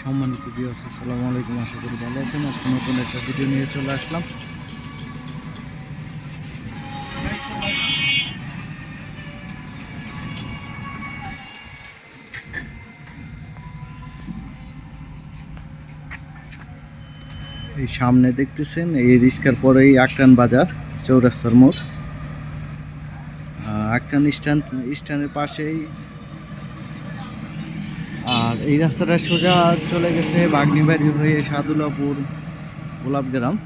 সম্মানিত বিয়াস আসসালামু আলাইকুম। আশা করি ভালো আছেন। আজকে নতুন একটা ভিডিও নিয়ে চলে আসলাম। এই সামনে দেখতেছেন এই রিস্কার পরেই আক্রান বাজার চৌরাস্তার মোড়। আহ, আক্রান স্ট্যান্ড স্ট্যান্ডের পাশেই আর এই রাস্তাটা সোজা চলে গেছে বাগনিবাড়ি হয়ে সাদুলাপুর গোলাপগ্রাম।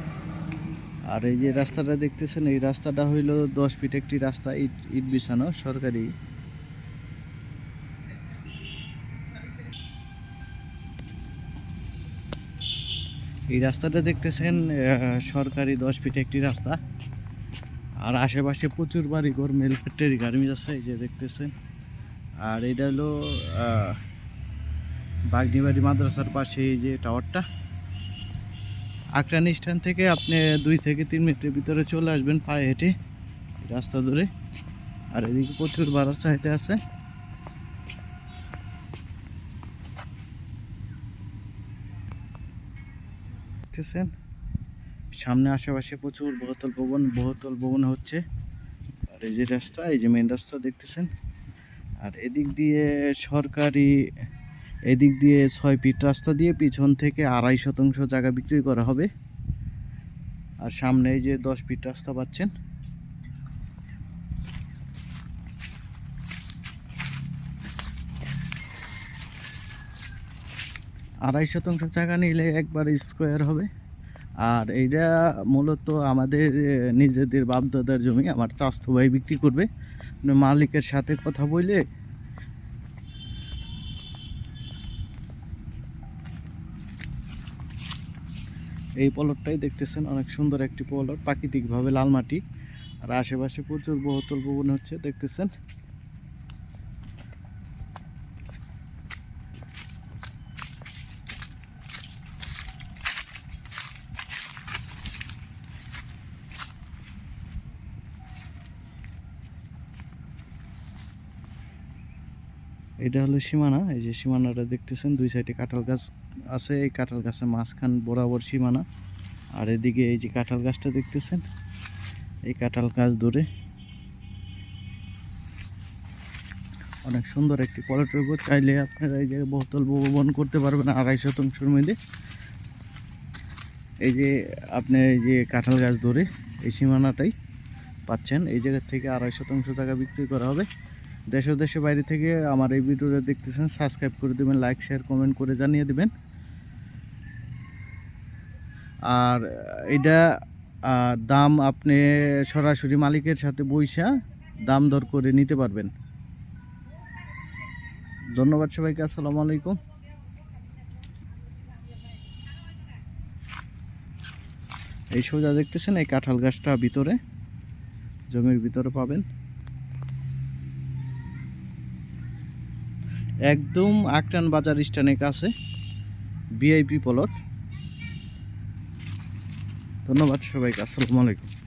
আর এই যে রাস্তাটা দেখতেছেন, এই রাস্তাটা হইল দশ ফিট একটি রাস্তা, ইট ইট বিছানো, সরকারি। এই রাস্তাটা দেখতেছেন সরকারি দশ ফিট একটি রাস্তা। আর আশেপাশে প্রচুর বাড়ি ঘর মেল ফ্যাক্টরি, গার্মেন্টস আছে, এই যে দেখতেছেন। আর এটা হলো বাগনিবাড়ি মাদ্রাসার পাশে এই যে টাওয়ারটা আক্রান স্ট্যান্ড থেকে আপনি দুই থেকে তিন মিনিটের ভিতরে চলে আসবেন পায়ে হেঁটে, রাস্তা ধরে। আর এদিকে প্রচুর বাড়ার চাহিদা আছে। দেখতেছেন? সামনে আশেপাশে প্রচুর বহুতল ভবন বহুতল ভবন হচ্ছে। আর এই যে রাস্তা, এই যে মেন রাস্তা দেখতেছেন? আর এদিক দিয়ে সরকারি এদিক দিয়ে ছয় ফিট রাস্তা দিয়ে পিছন থেকে আড়াই শতাংশ জায়গা বিক্রি করা হবে। আর সামনে যে দশ ফিট রাস্তা পাচ্ছেন। আড়াই শতাংশ জায়গা নিলে একবার স্কোয়ার হবে। আর এইটা মূলত আমাদের নিজেদের বাপদাদার জমি, আমার চাস্তু ভাই বিক্রি করবে। মানে মালিকের সাথে কথা বলে এই পলটটাই দেখতেছেন, অনেক সুন্দর একটি পলট, প্রাকৃতিকভাবে লাল মাটি। আর আশেপাশে প্রচুর বহুতল ভবন হচ্ছে, দেখতেছেন। এটা হলো সীমানা, এই যে সীমানাটা দেখতেছেন, দুই সাইডে কাঁঠাল গাছ আছে, এই কাঁঠাল গাছের মাঝখান বরাবর সীমানা, আর এদিকে এই যে কাঁঠাল গাছটা দেখতেছেন, এই কাঁঠাল গাছ ধরে অনেক সুন্দর একটি পলটের উপর চাইলে আপনারা এই জায়গায় বহুতল ভবন করতে পারবেন আড়াই শতাংশের মধ্যে। এই যে আপনি এই যে কাঁঠাল গাছ ধরে এই সীমানাটাই পাচ্ছেন, এই জায়গার থেকে আড়াই শতাংশ টাকা বিক্রি করা হবে। দেশ ও দেশের বাইরে থেকে আমার এই ভিডিওটা দেখতেছেন সাবস্ক্রাইব করে দেবেন লাইক শেয়ার কমেন্ট করে জানিয়ে দেবেন। আর এটা দাম আপনি সরাসরি মালিকের সাথে বইসা দাম দর করে নিতে পারবেন। ধন্যবাদ সবাইকে, আসসালামু আলাইকুম। এই সোজা দেখতেছেন, এই কাঁঠাল গাছটা ভিতরে, জমির ভিতরে পাবেন। একদম আকটান বাজার স্ট্যান্ডের কাছে বিআইপি প্লট ধন্যবাদ সবাইকে আসসালামু আলাইকুম।